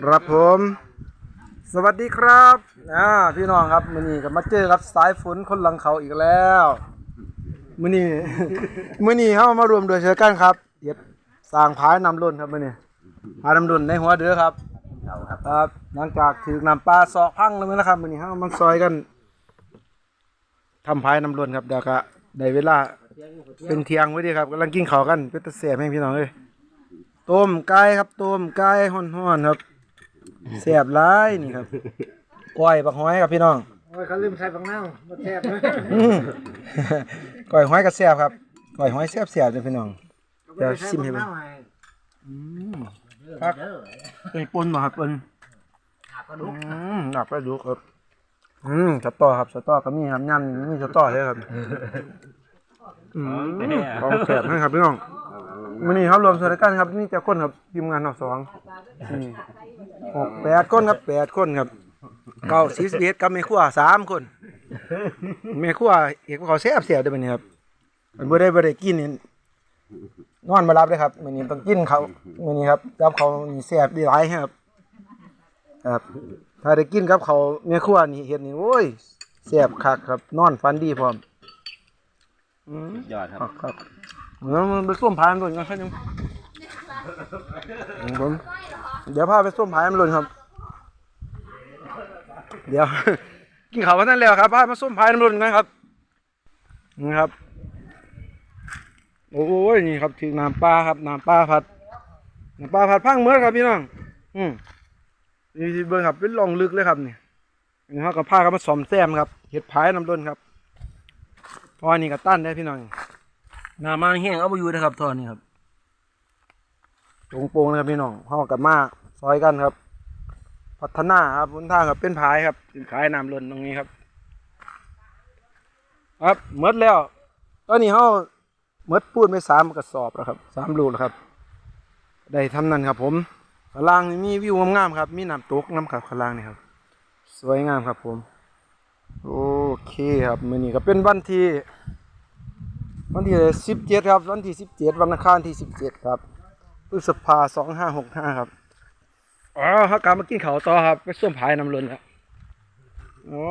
ครับผม สวัสดีครับอ่าพี่น้องครับมือนี้ก็มาเจอกับสายฝนคนหลังเขาอีกแล้วมือนี้ มือนี้เฮามารวมโดยเชื้อกันครับเฮ็ดสร้างผายนำล้นครับมือนี้ผายนำล้นในหัวเด้อครับครับหลังจากถือนำปลาสอกพังแล้วนะครับมือนี้เฮามาซอยกันทำผายนำล้นครับเดี๋ยวก็ได้เวลาเป็นเทียงไว้ดีครับกำลังกินข้าวกันเป็นตะแซ่บให้พี่น้องเอ้ย ต้มไก่ครับต้มไก่ฮ้อนๆครับแซ่บหลายนี่ครับก้อยบักหอยครับพี่น้องโอ้ยเขาลืมใส่บังน้ามาแทบนะอื้อก้อยหอยก็แซ่บครับก้อยหอยแซ่บแซ่บเลยพี่น้อง เดี๋ยวชิมให้เบิ่ง ครับเป็นปนบ่ครับปนอืมหนักไปดูครับอืมสตอครับสตอก็มีครับย่ำมีสตอเลยครับอืมของแซ่บให้ครับพี่น้อง มื้อนี้ครับรวมสถานการณ์ครับมีแต่คนครับทีมงานเราสองนี่หกแปดคนครับแปดคนครับเก้าสิบเอ็ดกับแม่ครัวสามคนแม่ครัวเอกว่าเขาแซ่บแซ่บเด้อบัดนี้ครับมันบ่ได้บ่ได้กินนี่นอนมารับเลยครับมื้อนี้ต้องกินเขาวมื้อนี้ครับกับเขาวนี่แซ่บดีหลายครับ ครับ ถ้าได้กินกับเขาวแม่ครัวนี่เฮ็ดนี่โอ้ยแซ่บคักครับ นอนฝันดีพร้อมอืมยอดครับครับครับ เดี๋ยวมันไปส้มพายมันหล่นกันครับนึงผมเดี๋ยวพาไปส้มพายมันหล่นครับ เดี๋ยว กินข้าววันนั้นแล้วครับพามาส้มพายมันหล่นกันครับนี่ครับ โอ้ยนี่ครับถึงน้ำปลาครับน้ำปลาผัดน้ำปลาผัดพังเมื่อครับพี่น้องอืมนี่ที่เบิ้งครับเป็นร่องลึกเลยครับนี่นี่เขากับผ้าเขามาสอมแซมครับเห็ดพายน้ำล้นครับเพราะอันนี้ก็ตั้นได้พี่น้อง น้ำมันแห้งเอาไปอยู่นะครับทอนี่ครับตรงโปงนะครับพี่น้องเขากับมาซอยกันครับ พัฒนาครับบนทางครับเป็นพายครับเป็นพายน้ำล้นตรงนี้ครับ ครับหมดแล้ว ตอนนี้เขาเมดพูดไปสามกระสอบแล้วครับสามลูกแล้วครับได้ทำนั่นครับ ผมข้างล่างนี่มีวิวงามๆครับ มีน้ำตกน้ำขับข้างล่างนี่ครับ สวยงามครับผม โอเคครับมือนี้ก็เป็นวันที่ วันที่สิบเจ็ดครับ วันที่สิบเจ็ดวันอังคารที่สิบเจ็ดครับพฤษภาสองห้าหกห้าครับอ๋อฮักกามากินข้าวต่อครับไปส้วมผายน้ำล้นครับอ๋อ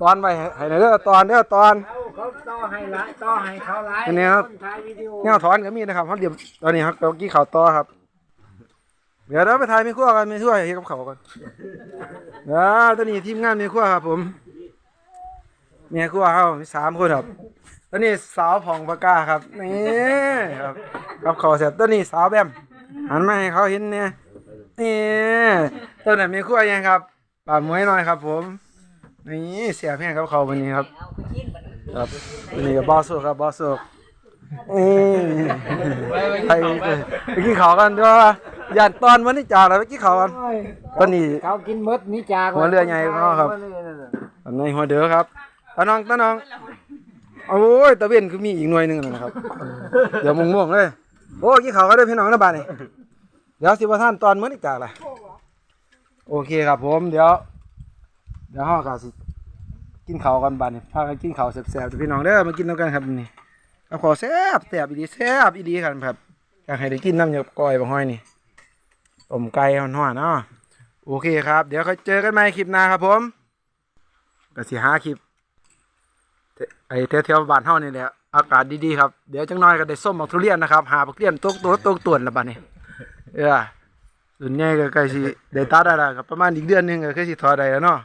ตอนไปให้หน่อยเด้อตอนเด้อตอนเขาเขาต่อให้ละต่อให้เขาไลฟ์อันนี้ครับถ่ายวิดีโอเงาถอนก็มีนะครับเขาเดี๋ยวตอนนี้ครับเรากี้ข่าวต่อครับ เดี๋ยวเราไปถ่ายมีขั้วกันมีขั้วเฮ็ดกับเขาวกันเดี๋ยวตอนนี้ทีมงานมีขั้วครับผมมีขั้วเขามีสามคนครับ ตอนนี้สาวผ่องปากกาครับนี่ครับกับเขาวเสร็จตอนนี้สาวแบมหันมาให้เขาเห็นเนี่ยนี่ตอนนั้นมีขั้วยังครับป่ามวยหน่อยครับ ผม นี่เสียเพียงกับเขาวันนี้ครับ ครับวันนี้กับบอสโซครับบอสโซเอ้ยไปไปกินข้าวกันด้วยว่าอยากตอนวันนี้จากอะไรไปกินข้าวกันตอนนี้เขากินมดนี่จากหัวเรือใหญ่ของเขาครับอันในหัวเด้อครับตาน้องตาน้อง โอ้ยตะเวนคือมีอีกหน่วยหนึงนะครับ เดี๋ยวมงม่วงๆเลย โอ้ยกินข้าวกันเด้อพี่น้องนะบ้านนี่เดี๋ยวสิว่าท่านตอนมื้อนี้จากอะไรโอเคครับผมเดี๋ยว เดี๋ยวเฮาก็สิกินข้าวกันบ้านนี่พากันกินข้าวแซ่บๆเด้อพี่น้องเด้อมากินนำกันครับนี่เอาขอแซ่บแซ่บอีดีแซ่บอีดีกันครับอยากให้ได้กินน้ำหยบก้อยบางห้อยนี่ต้มไก่ห่อนๆเนาะโอเคครับ เดี๋ยวค่อยเจอกันใหม่คลิปหน้าครับผมก็สิหาคลิปเท ไอ้แถวๆบ้านเฮานี่แหละอากาศดีๆครับเดี๋ยวจังน้อยก็ได้ส้มบักทุเรียนนะครับหาบักทุเรียนตกตัวตกตวนล้วบัดนี้เออส่วนใหญ่ก็ใกล้สิได้ตัดได้แล้วครับประมาณอีกเดือนหนึงก็คือสิถอดได้แล้วเนาะ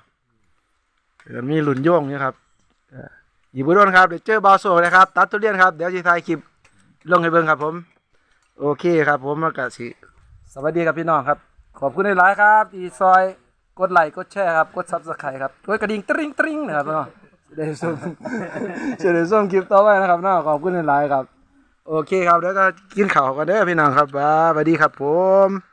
มีหลุนโยงอยู่ครับอีบุดนครับเดี๋ยวเจอบาวโซนะครับ ตัดทุเรียนครับเดี๋ยวจะถ่ายคลิปลงให้เบิ่งครับผม โอเคครับ ผมมากะสิสวัสดีครับพี่น้องครับ ขอบคุณหลายๆครับที่ซอยกดไลค์กดแชร์ครับ กดซับสไครต์ครับกดกระดิ่งตริงตริงนะครับเนาะจะ ได้ส่งจะได้ส่มคลิปต่อไปนะครับน้าะขอบคุณหลายๆครับ โอเคครับแล้วก็กินข่าวกันเด้อพี่น้องครับบ๊ายบายครับผม